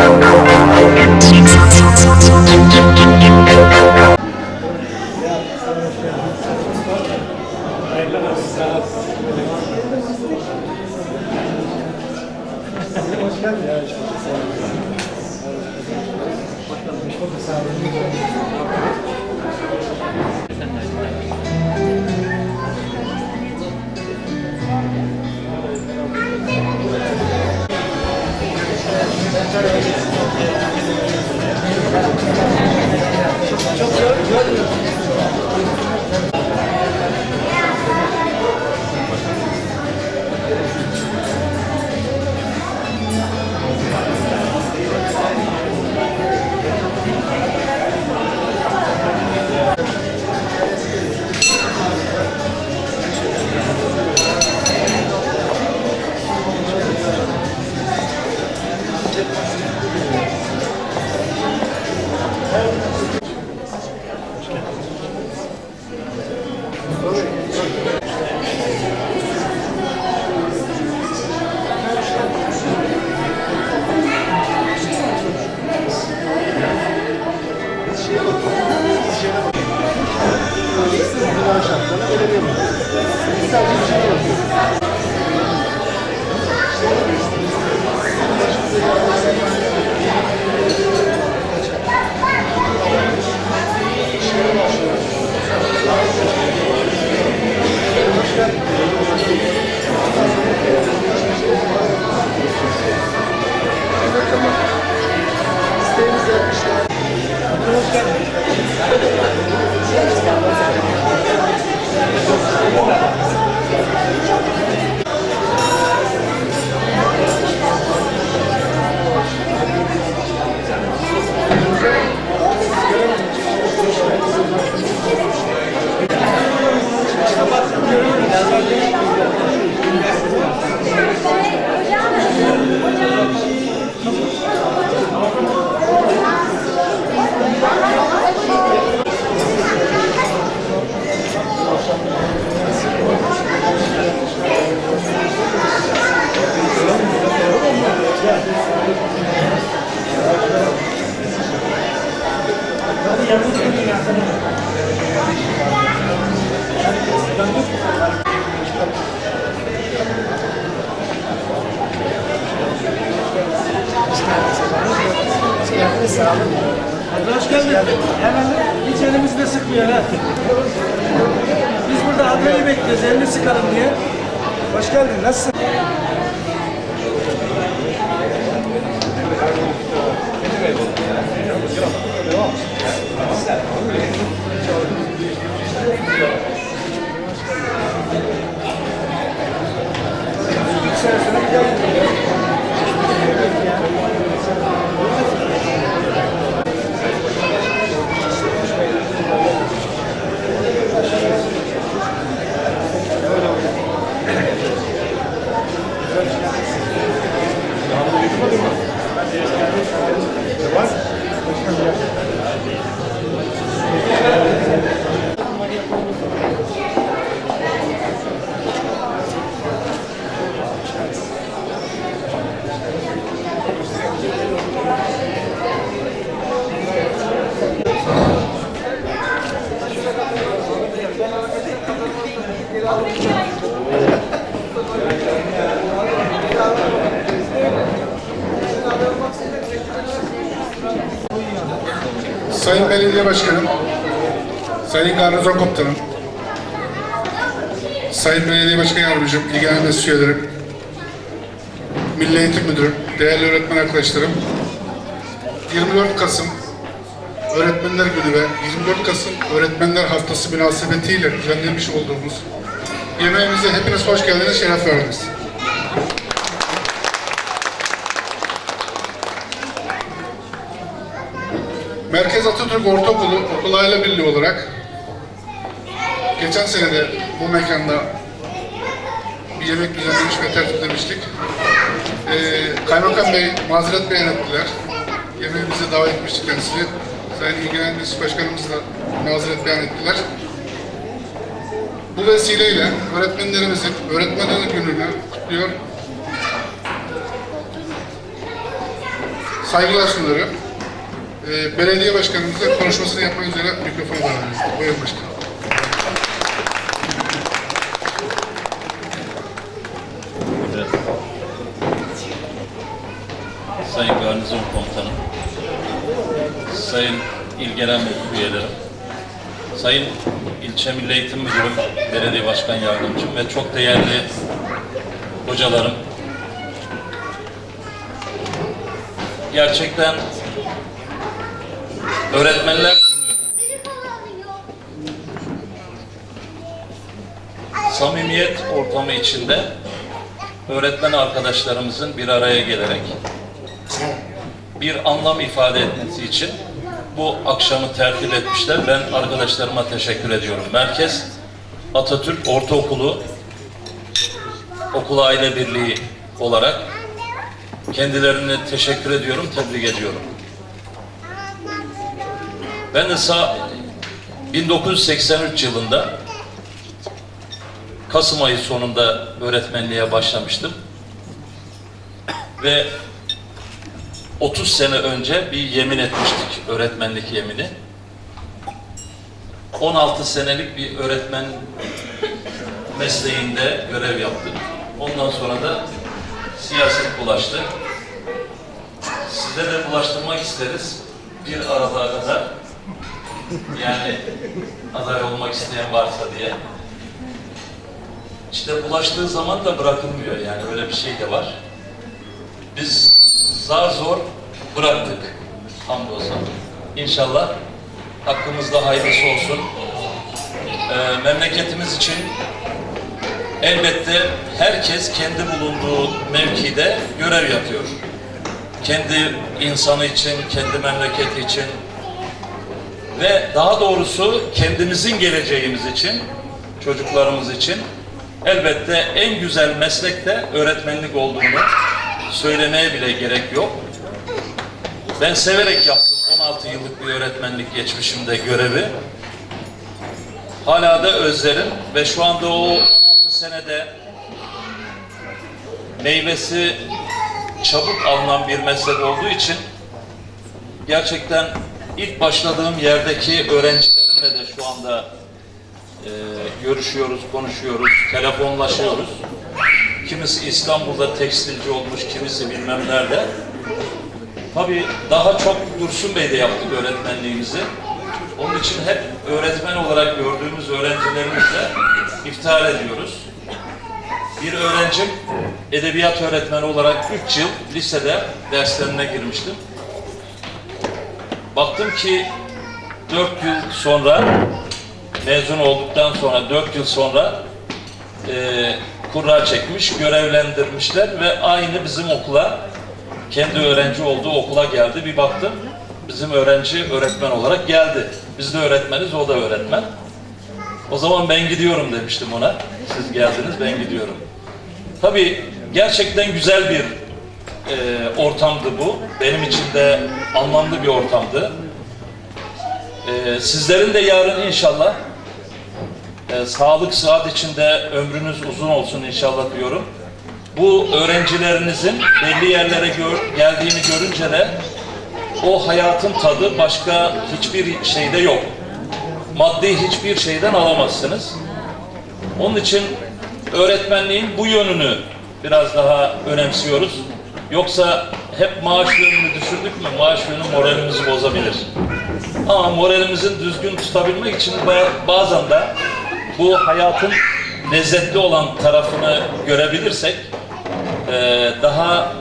Thank. imkan şartlarına veremiyoruz. Biz sadece bir şey yapıyoruz. Hadi hoş geldin. Hemen hiç elimizi de sıkmıyor ha. Biz burada adayı bekliyoruz, elini sıkalım diye. Hoş geldin, nasılsın? Sayın Belediye Başkanım, Sayın Garnizon Komutanım, Sayın Belediye Başkan Yardımcım, ilgilenen mesut üyelerim, Milli Eğitim Müdürüm, değerli öğretmen arkadaşlarım, 24 Kasım Öğretmenler Günü ve 24 Kasım Öğretmenler Haftası münasebetiyle düzenlemiş olduğumuz yemeğimize hepiniz hoş geldiniz, şeref verdiniz. Merkez Atatürk Ortaokulu Okul Aile Birliği olarak geçen sene de bu mekanda bir yemek düzenlemiş ve tertiplemiştik. Ee, Kaymakam Bey mazeret beyan ettiler. Yemeğimize davet etmiştik kendisini. Sayın İlgilenen Mesut Başkanımız da mazeret beyan ettiler. Bu vesileyle öğretmenlerimizin Öğretmenler Günü'nü kutluyor. saygılar sunuyorum. Ee, belediye başkanımıza konuşmasını yapmak üzere mikrofonu bana verin. Buyurun başkanım. Sayın Garnizon Komutanım, Sayın İl Genel üyelerim, Sayın İlçe Milli Eğitim Müdürüm, Belediye Başkan Yardımcım ve çok değerli hocalarım. Gerçekten Öğretmenler samimiyet ortamı içinde öğretmen arkadaşlarımızın bir araya gelerek bir anlam ifade etmesi için bu akşamı tertip etmişler. Ben arkadaşlarıma teşekkür ediyorum. Merkez Atatürk Ortaokulu Okul Aile Birliği olarak kendilerine teşekkür ediyorum, tebrik ediyorum. Ben de sa 1983 yılında Kasım ayı sonunda öğretmenliğe başlamıştım. Ve 30 sene önce bir yemin etmiştik, öğretmenlik yemini. 16 senelik bir öğretmen mesleğinde görev yaptık. Ondan sonra da siyaset bulaştı. Size de bulaştırmak isteriz. Bir aralığa kadar yani aday olmak isteyen varsa diye. İşte bulaştığı zaman da bırakılmıyor yani öyle bir şey de var. Biz zar zor bıraktık hamdolsun. İnşallah hakkımızda hayırlısı olsun. Ee, memleketimiz için elbette herkes kendi bulunduğu mevkide görev yapıyor. Kendi insanı için, kendi memleketi için ve daha doğrusu kendimizin geleceğimiz için, çocuklarımız için elbette en güzel meslek de öğretmenlik olduğunu söylemeye bile gerek yok. Ben severek yaptım 16 yıllık bir öğretmenlik geçmişimde görevi. Hala da özlerim ve şu anda o 16 senede meyvesi çabuk alınan bir meslek olduğu için gerçekten ilk başladığım yerdeki öğrencilerimle de şu anda e, görüşüyoruz, konuşuyoruz, telefonlaşıyoruz. Kimisi İstanbul'da tekstilci olmuş, kimisi bilmem nerede. Tabii daha çok Dursun Bey'de yaptık öğretmenliğimizi. Onun için hep öğretmen olarak gördüğümüz öğrencilerimizle iftihar ediyoruz. Bir öğrencim edebiyat öğretmeni olarak 3 yıl lisede derslerine girmiştim. Baktım ki 4 yıl sonra mezun olduktan sonra 4 yıl sonra e, kura çekmiş, görevlendirmişler ve aynı bizim okula kendi öğrenci olduğu okula geldi. Bir baktım bizim öğrenci öğretmen olarak geldi. Biz de öğretmeniz, o da öğretmen. O zaman ben gidiyorum demiştim ona. Siz geldiniz, ben gidiyorum. Tabii gerçekten güzel bir e, ortamdı bu. Benim için de anlamlı bir ortamdı. E, sizlerin de yarın inşallah e, sağlık, sıhhat içinde ömrünüz uzun olsun inşallah diyorum. Bu öğrencilerinizin belli yerlere gör, geldiğini görünce de o hayatın tadı başka hiçbir şeyde yok. Maddi hiçbir şeyden alamazsınız. Onun için öğretmenliğin bu yönünü biraz daha önemsiyoruz. Yoksa hep maaş yönünü düşürdük mü maaş yönü moralimizi bozabilir. Ama moralimizin düzgün tutabilmek için ba- bazen de bu hayatın lezzetli olan tarafını görebilirsek eee, daha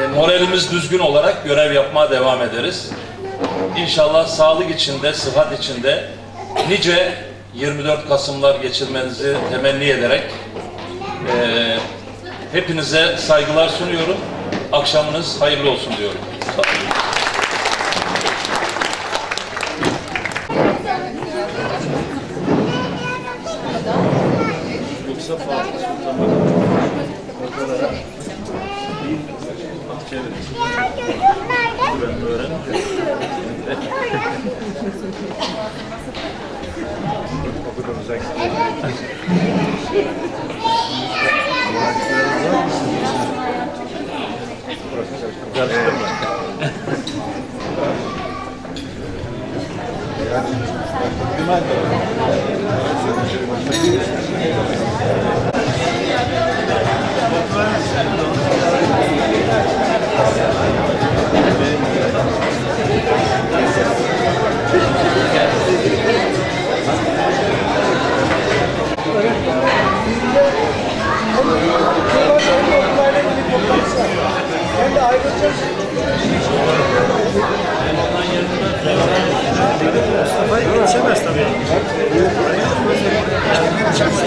eee, moralimiz düzgün olarak görev yapmaya devam ederiz. İnşallah sağlık içinde, sıhhat içinde nice 24 Kasımlar geçirmenizi temenni ederek eee, hepinize saygılar sunuyorum. Akşamınız hayırlı olsun diyorum. Sağ olun. Karıştırma. Thank you. Mustafa'yı geçemez tabii. Geçemez.